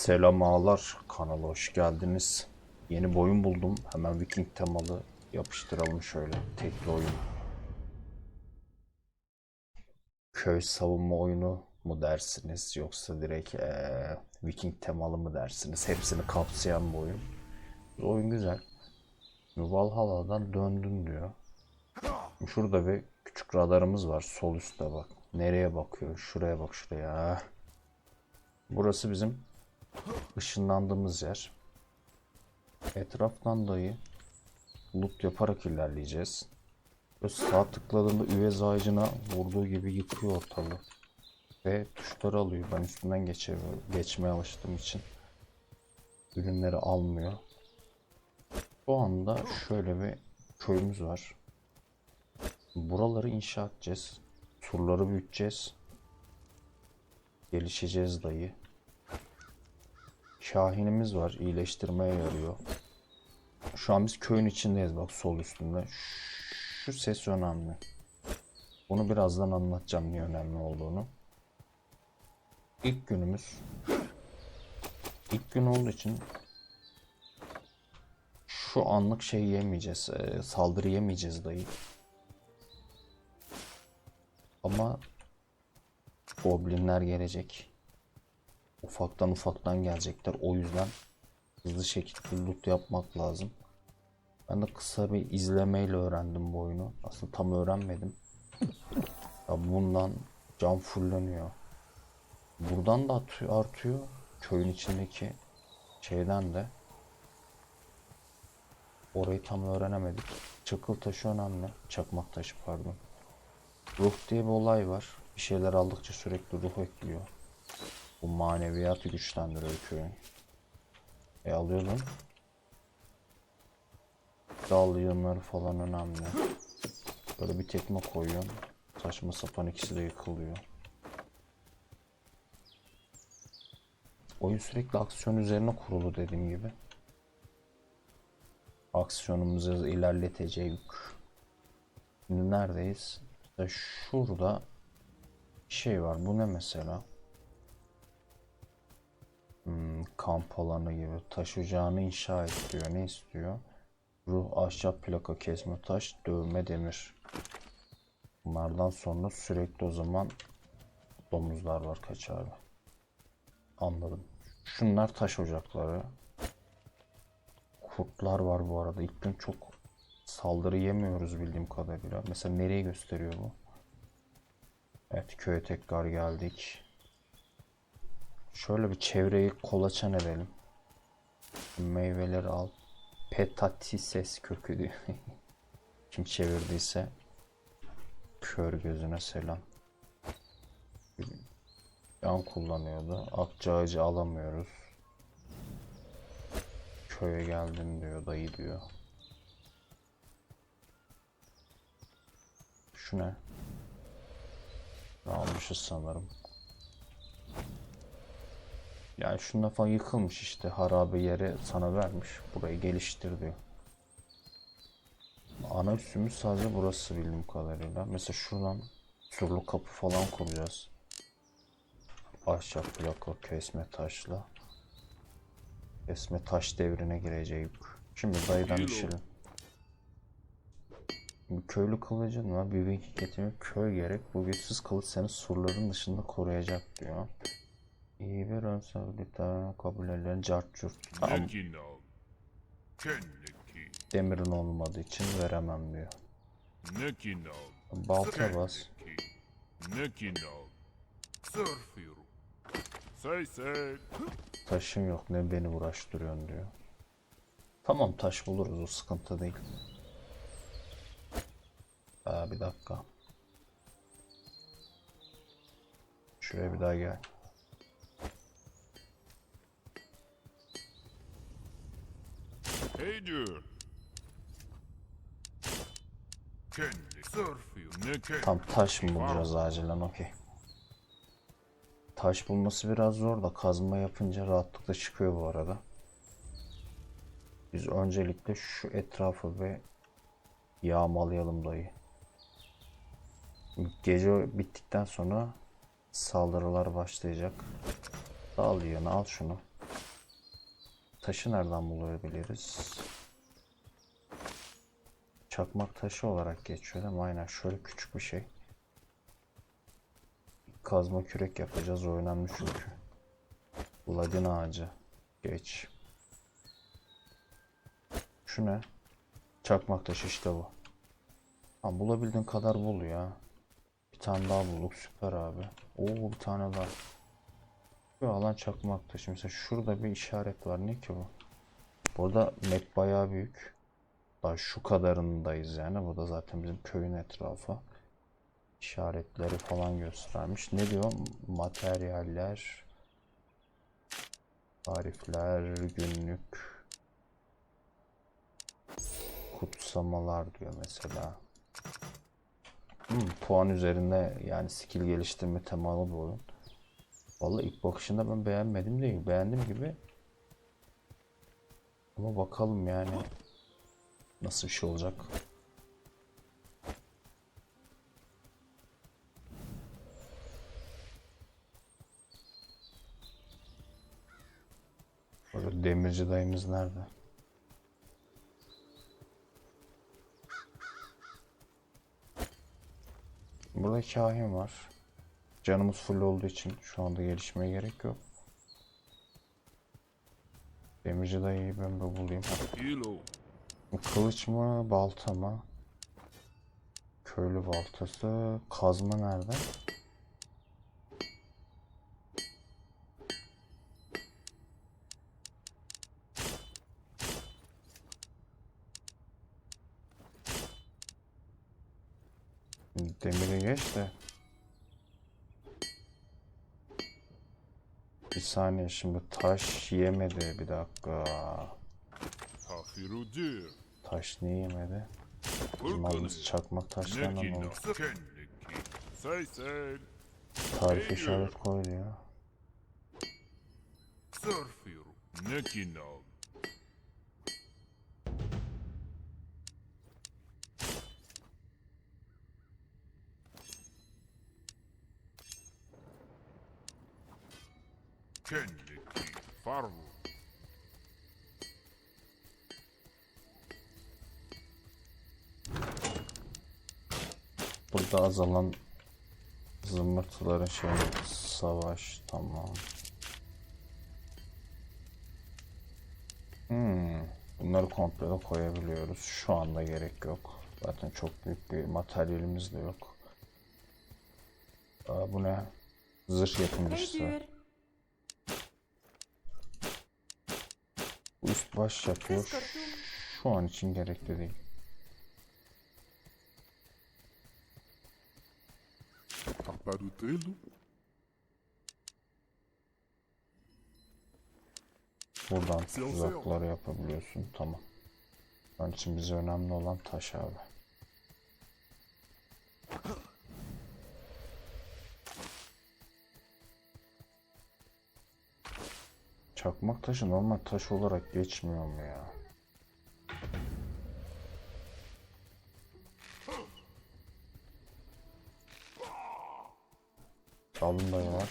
Selam ağalar, kanala hoş geldiniz. Yeni boyun buldum. Hemen Viking temalı yapıştıralım şöyle. Tekli oyun. Köy savunma oyunu mu dersiniz yoksa direkt eee, Viking temalı mı dersiniz? Hepsini kapsayan bir oyun. Oyun güzel. Valhalla'dan döndüm diyor. Şurada bir küçük radarımız var. Sol üstte bak. Nereye bakıyor? Şuraya bak şuraya. Burası bizim ışınlandığımız yer. Etraftan dayı loot yaparak ilerleyeceğiz. Böyle sağ tıkladığında üvez ağacına vurduğu gibi yıkıyor ortalığı. Ve tuşları alıyor. Ben üstünden geçe geçmeye alıştığım için ürünleri almıyor. Bu anda şöyle bir köyümüz var. Buraları inşa edeceğiz. Surları büyüteceğiz. Gelişeceğiz dayı. Şahinimiz var. iyileştirmeye yarıyor. Şu an biz köyün içindeyiz bak sol üstünde. Şu ses önemli. Bunu birazdan anlatacağım niye önemli olduğunu. İlk günümüz. İlk gün olduğu için şu anlık şey yemeyeceğiz. e, Saldırı yemeyeceğiz dayı. Ama goblinler gelecek. Ufaktan ufaktan gelecekler. O yüzden hızlı şekilde loot yapmak lazım. Ben de kısa bir izlemeyle öğrendim bu oyunu. Aslında tam öğrenmedim. Ya bundan can fulleniyor. Buradan da atıyor, artıyor. Köyün içindeki şeyden de. Orayı tam öğrenemedik. Çakıl taşı önemli. Çakmak taşı pardon. Ruh diye bir olay var. Bir şeyler aldıkça sürekli ruh ekliyor. Bu maneviyatı güçlendiriyor köyün. E alıyordun. Dal yığınları falan önemli. Böyle bir tekme koyuyorsun. Saçma sapan ikisi de yıkılıyor. Oyun sürekli aksiyon üzerine kurulu dediğim gibi. Aksiyonumuzu ilerletecek. Şimdi neredeyiz? İşte şurada şey var. Bu ne mesela? Hmm, kamp alanı gibi. Taş ocağını inşa et. Ne istiyor? Ruh, ahşap, plaka, kesme taş, dövme, demir. Bunlardan sonra sürekli o zaman domuzlar var kaç abi. Anladım. Şunlar taş ocakları. Kurtlar var bu arada. İlk gün çok saldırı yemiyoruz bildiğim kadarıyla. Mesela nereye gösteriyor bu? Evet köye tekrar geldik. Şöyle bir çevreyi kolaçan edelim. Meyveleri al. Petatises kökü diyor. Kim çevirdiyse kör gözüne selam. Yan kullanıyordu. Akça ağacı alamıyoruz. Köye geldim diyor dayı diyor. Şu ne? Almışız sanırım. Yani şundan falan yıkılmış işte harabe yeri sana vermiş. Burayı geliştir diyor. Ana üssümüz sadece burası bildiğim kadarıyla. Mesela şuradan surlu kapı falan kuracağız. Ahşap plaka kesme taşla. Kesme taş devrine gireceğiz. Şimdi dayıdan düşelim. Bir köylü kılıcın var. Bir viking köy gerek. Bu güçsüz kılıç seni surların dışında koruyacak diyor. İyi bir önsel bir tane kabul edilen cart curt. Tamam. Demirin olmadığı için veremem diyor. Balta bas. Taşın yok ne beni uğraştırıyorsun diyor. Tamam taş buluruz o sıkıntı değil. Aa, bir dakika. Şuraya bir daha gel. Hey diyor. Kendi. Surfiru. Ne kendi. Tam taş mı bulacağız acilen okey. Taş bulması biraz zor da kazma yapınca rahatlıkla çıkıyor bu arada. Biz öncelikle şu etrafı ve yağmalayalım dayı. Gece bittikten sonra saldırılar başlayacak. Al yığını al şunu. Taşı nereden bulabiliriz? Çakmak taşı olarak geçiyor değil mi? Aynen şöyle küçük bir şey. Kazma kürek yapacağız. O önemli çünkü. Ladin ağacı. Geç. Şu ne? Çakmak taşı işte bu. Ha, bulabildiğin kadar bul ya. Bir tane daha bulduk. Süper abi. Oo bir tane daha. Şu alan çakmak taşı. Mesela şurada bir işaret var. Ne ki bu? Burada map bayağı büyük. Daha şu kadarındayız yani. Bu da zaten bizim köyün etrafı. İşaretleri falan göstermiş. Ne diyor? Materyaller, tarifler, günlük, kutsamalar diyor mesela. Hmm, puan üzerinde yani skill geliştirme temalı bir oyun. Vallahi ilk bakışında ben beğenmedim değil. Beğendim gibi. Ama bakalım yani nasıl bir şey olacak. Burada demirci dayımız nerede? Burada kahin var. Canımız full olduğu için şu anda gelişmeye gerek yok. Demirci dayıyı ben bir bulayım. Kılıç mı, balta mı? Köylü baltası. Kazma nerede? Demiri geç de. Bir saniye şimdi taş yemedi bir dakika. Taş niye yemedi? Malımız oldu. Kendiki. Say say. Tarif işaret koy diyor. Kendiki. Farvu. Burada azalan zımbırtıların şey savaş tamam. Hmm, bunları komple de koyabiliyoruz. Şu anda gerek yok. Zaten çok büyük bir materyalimiz de yok. Aa, bu ne? Zırh yapımcısı. Duur. Bu üst baş yapıyor. Şu an için gerekli değil. Buradan tuzakları yapabiliyorsun. Tamam. Onun için bize önemli olan taş abi. Çakmak taşı normal taş olarak geçmiyor mu ya? Alın dayı var.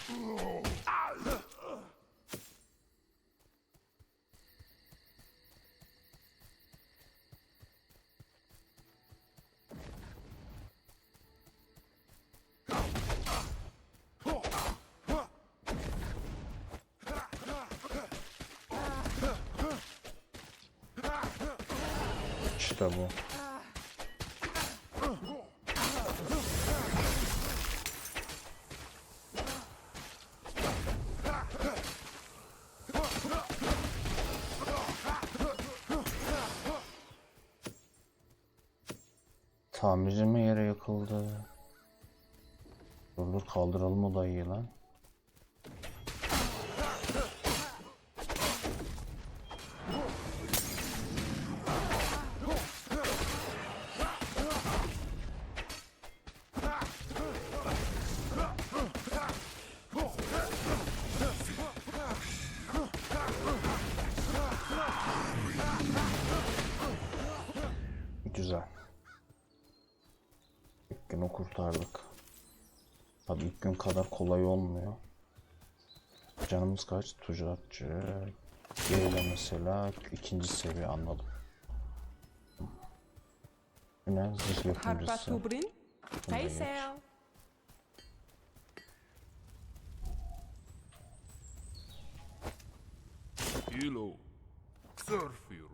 İşte bu. Tamirci mi yere yakıldı? Dur dur kaldıralım o dayıyı lan. Olmuyor. Canımız kaç? Tuzakçı. Diğeri mesela ikinci seviye anladım. Ne? Zırh yapımcısı. Faisal. Kilo. Surfiru.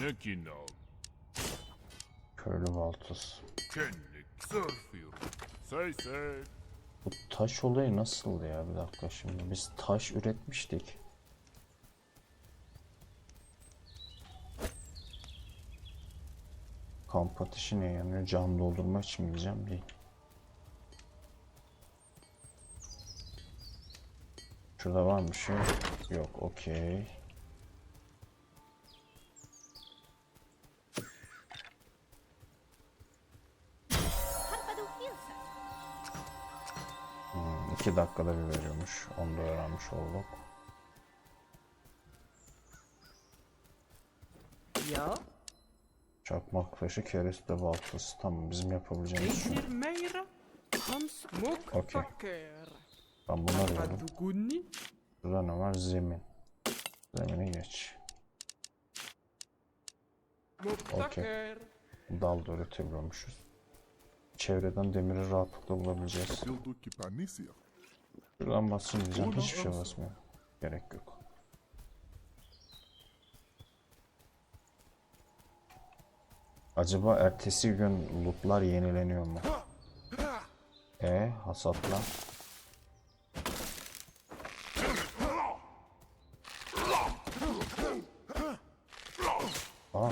Nekinal. Köylü baltası. Kenlik. Surfiru. Say say. Bu taş olayı nasıldı ya? Bir dakika şimdi. Biz taş üretmiştik. Kamp ateşi ne yanıyor? Can doldurma için mi diyeceğim değil. Şurada var mı şey? Yok, okey. Hmm, iki dakikada bir veriyormuş. Onu da öğrenmiş olduk. Ja. Çakmak taşı, kereste baltası. Tamam bizim yapabileceğimiz şu. Okey. Ben bunu arıyorum. Burada ne var? Zemin. Zemine geç. Okey. Dal da üretebiliyormuşuz. Çevreden demiri rahatlıkla bulabileceğiz. Şuradan bassın diyeceğim. Hiçbir şey basmıyor. Gerek yok. Acaba ertesi gün lootlar yenileniyor mu? E hasatla. Aa.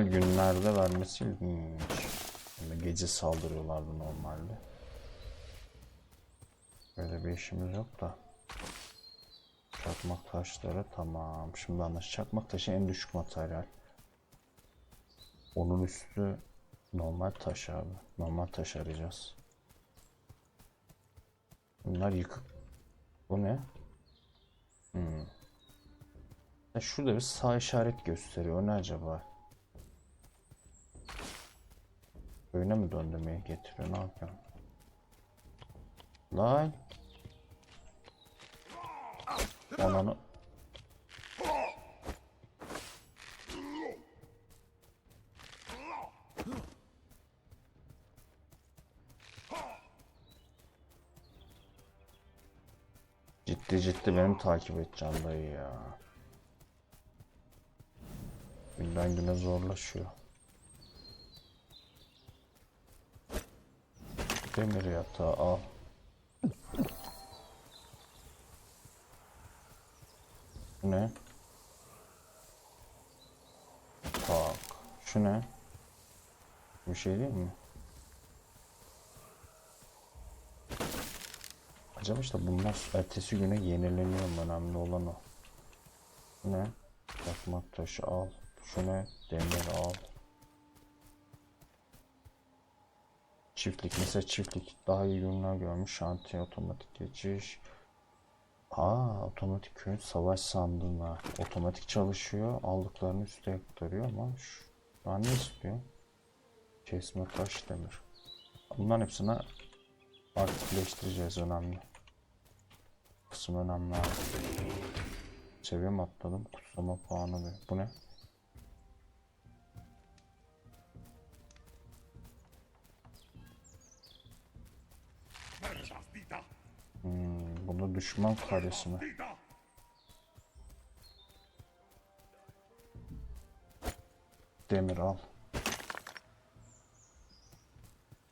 Normal günlerde vermesi ilginç. Yani gece saldırıyorlardı normalde. Böyle bir işimiz yok da. Çakmak taşları tamam. Şimdi anlaş. Çakmak taşı en düşük materyal. Onun üstü normal taş abi. Normal taş arayacağız. Bunlar yıkık. Bu ne? Hmm. Ya şurada bir sağ işaret gösteriyor. O ne acaba? Öyle mi döndürmeye getiriyor? Ne yapıyor? Lan. Ananı. Ciddi ciddi benim takip edeceğim dayı ya. Günden güne zorlaşıyor. Demir yatağı al. Ne? Tak. Şu ne? Bir şey değil mi? Acaba işte bunlar ertesi güne yenileniyor mu? Önemli olan o. Bu ne? Çakmak taşı al. Şu ne? Demir al. Çiftlik mesela çiftlik daha iyi günler görmüş. Şantiye otomatik geçiş. Aa otomatik köyün savaş sandığına otomatik çalışıyor. Aldıklarını üste aktarıyor ama şu daha ne istiyor? Kesme taş demir. Bunların hepsine aktifleştireceğiz önemli. Kısım önemli abi. Atladım? Kutsama puanı ver. Bu ne? Hmm, bunu düşman karesi mi? Demir al.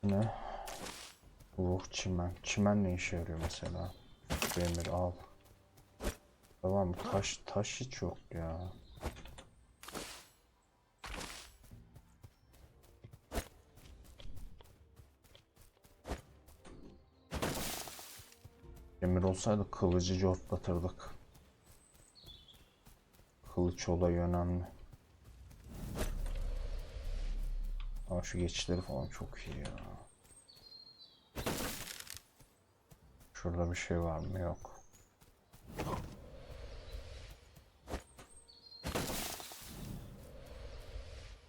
Ne? Ruh çimen. Çimen ne işe yarıyor mesela? Demir al. Tamam taş taş hiç yok ya. Demir olsaydı kılıcı cortlatırdık. Kılıç olayı önemli. Ama şu geçişleri falan çok iyi ya. Şurada bir şey var mı? Yok.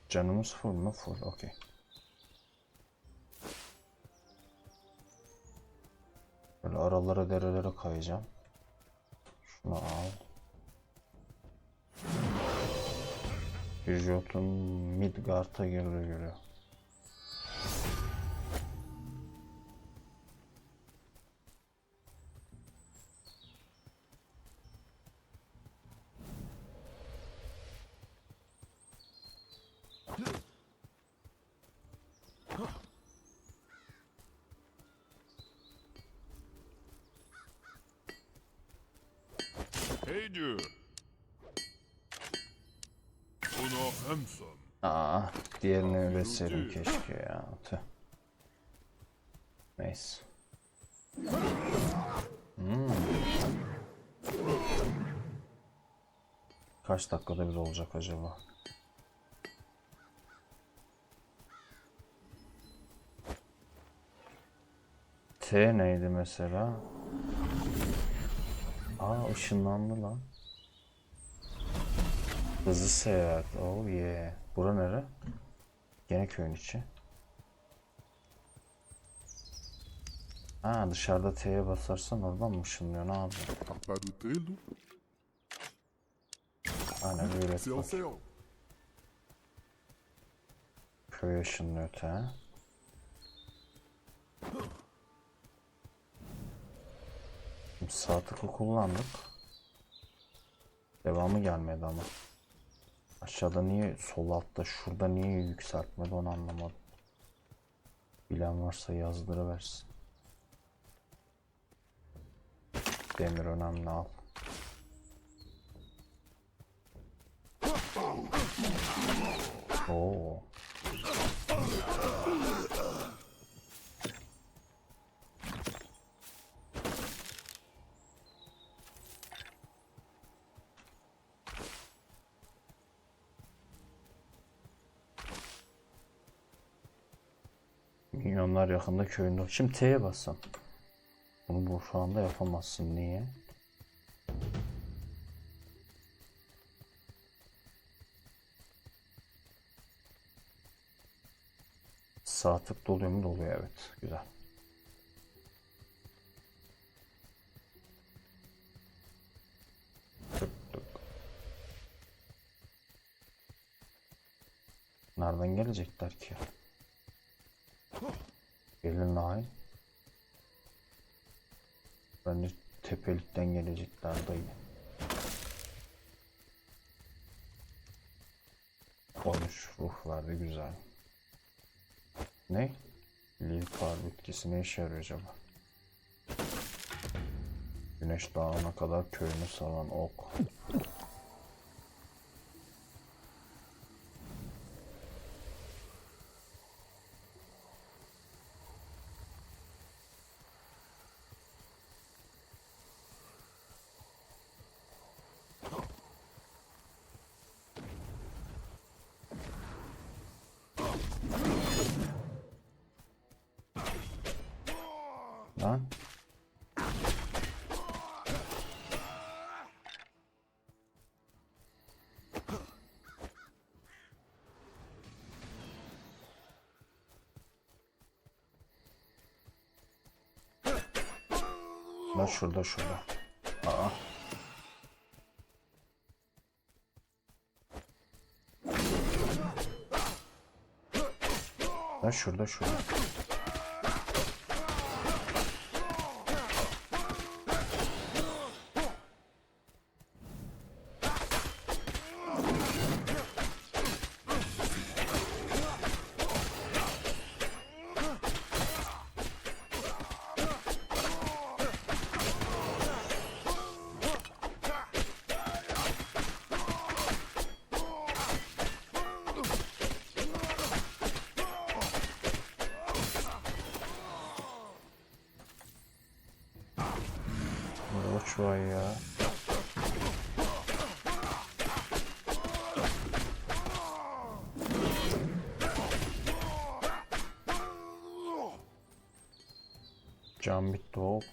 Canımız full mu? Full. Okey. Aralara derelere kayacağım. Şunu al. Jotun Midgard'a girdi göre. Aa, diğerini üretseydim keşke ya. Tüh. Neyse. Hmm. Kaç dakikada bir olacak acaba? T neydi mesela? Aa ışınlandı lan. Hızlı seyahat. Oh yeah. Bura nere? Gene köyün içi. Ha dışarıda T'ye basarsan oradan mı ışınlıyor? Ne telo. Aynen öyle. Bak. Köye ışınlıyor T. Sağ tıkı kullandık. Devamı gelmedi ama. Aşağıda niye sol altta şurada niye yükseltmedi onu anlamadım. Bilen varsa yazdırıversin. Demir önemli al. Oo. Milyonlar yakında köyünde. Şimdi T'ye bassam. Bunu bu şu anda yapamazsın. Niye? Sağ tık doluyor mu? Doluyor evet. Güzel. Tık tık. Nereden gelecekler ki? Gelin lan. Bence tepelikten gelecekler dayı. 13 ruh verdi güzel. Ne? Lilkar bitkisi ne işe yarıyor acaba? Güneş dağına kadar köyünü saran ok. Lan. Lan şurada şurada. Aa. Lan şurada şurada.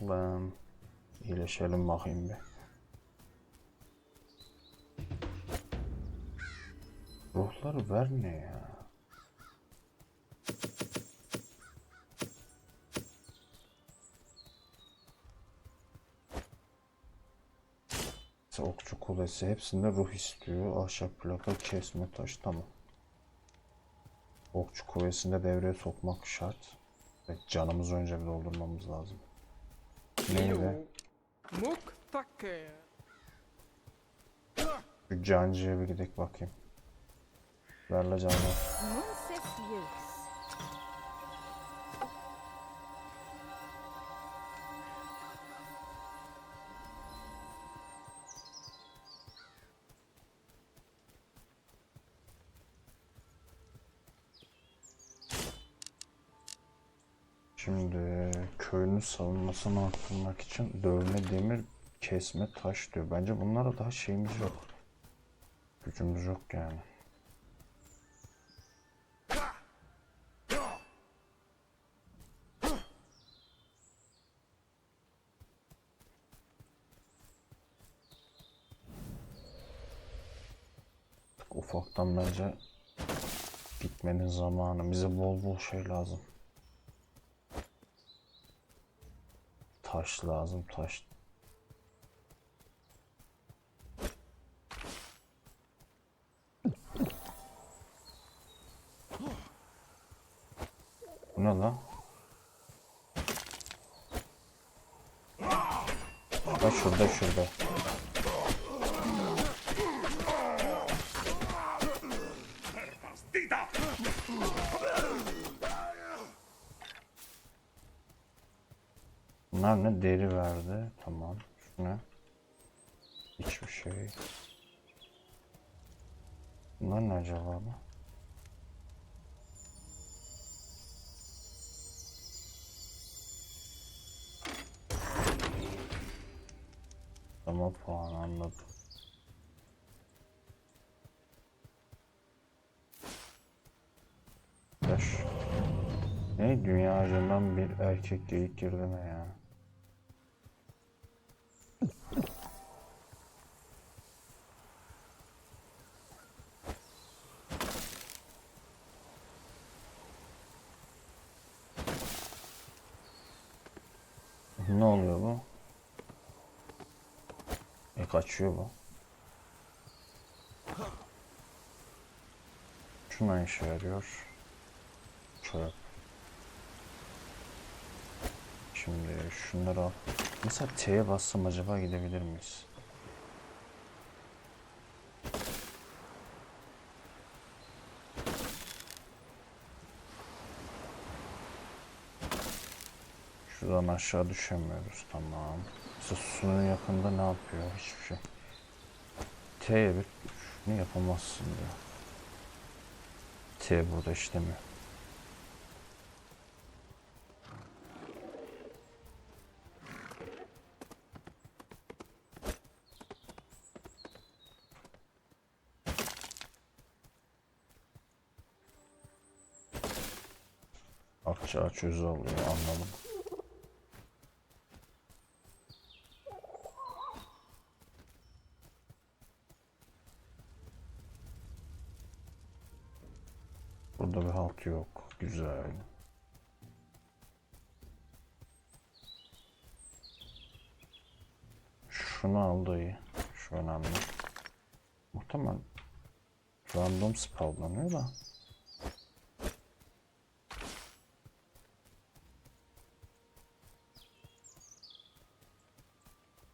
Lan iyileşelim bakayım bir. Ruhları ver ne ya? okçu kulesi hepsinde ruh istiyor. Ahşap plaka kesme taş tamam. Okçu kulesinde devreye sokmak şart. Evet, canımızı önce bir doldurmamız lazım. Neydi? Şu cancıya bir gidelim bakayım. Ver la canı. Moncesius. Şimdi köyünün savunmasını arttırmak için dövme demir, kesme taş diyor. Bence bunlara daha şeyimiz yok. Gücümüz yok yani. Ufaktan bence gitmenin zamanı. Bize bol bol şey lazım. Taş lazım taş. Bu ne lan? Bak şurada şurada. Bunlar ne? Deri verdi. Tamam. Şu ne? Hiçbir şey. Bunlar ne acaba bu? Tamam puan anladım. Yaş. Ne dünya bir erkek geyik girdi mi ya? Ne oluyor bu? E kaçıyor bu. Şuna işe yarıyor. Çöp. Şimdi şunları al. Mesela T'ye bassam acaba gidebilir miyiz? Şuradan aşağı düşemiyoruz. Tamam. Mesela suyun yakında ne yapıyor? Hiçbir şey. T'ye bir şunu yapamazsın diyor. T burada işlemiyor. Akça aç özü alıyor anladım. Burada bir halt yok. Güzel. Şunu aldı iyi. Şu önemli. Muhtemelen spawlanıyor da.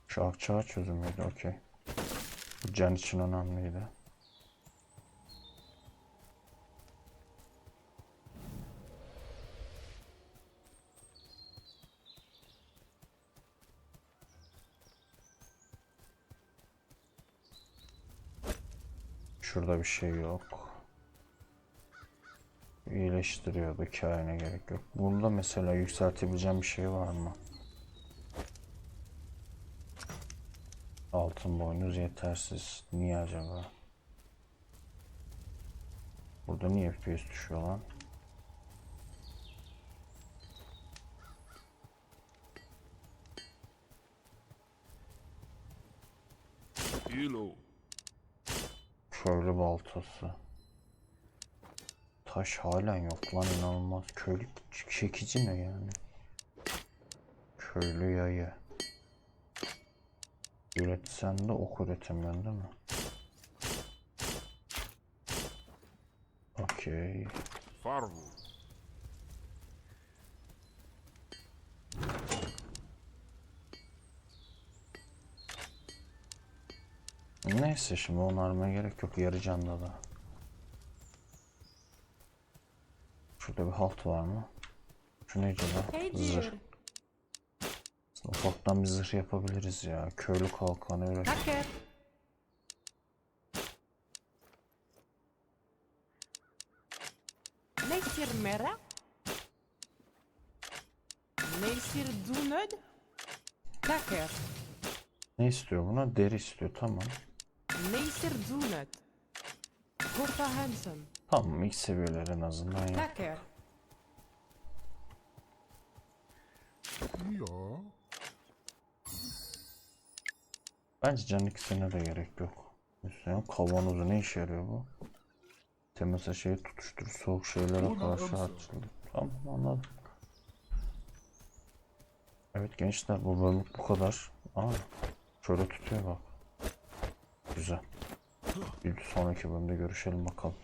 Şu akçağı çözümüydü okey. Bu can için önemliydi. Şurada bir şey yok. İyileştiriyordu. Kaine gerek yok. Burada mesela yükseltebileceğim bir şey var mı? Altın boynuz yetersiz. Niye acaba? Burada niye FPS düşüyor lan? Kilo. Köylü baltası. Taş halen yok lan inanılmaz. Köylü çekici ne yani? Köylü yayı. Üretsen de ok üretemiyorsun değil mi? Okey. Farvo. Neyse şimdi onarmaya gerek yok yarı canda da. Şurada bir halt var mı? Şu ne acaba? Hey Zırh. Ufaktan bir zırh yapabiliriz ya. Köylü kalkanı öyle. Meisir Mera. Meisir Dunod. Tacker. Ne istiyor buna? Deri istiyor tamam. Meisir Dunod. Hoppa Hansen. Tamam ilk seviyeler en azından ya. Tacker. Ja. Bence can ikisine de gerek yok. Mesela kavanozu ne işe yarıyor bu? Temasa şeyi tutuştur, soğuk şeylere karşı açıldı. Tamam anladım. Evet gençler bu bölümlük bu kadar. Aa şöyle tutuyor bak. Güzel. Bir sonraki bölümde görüşelim bakalım.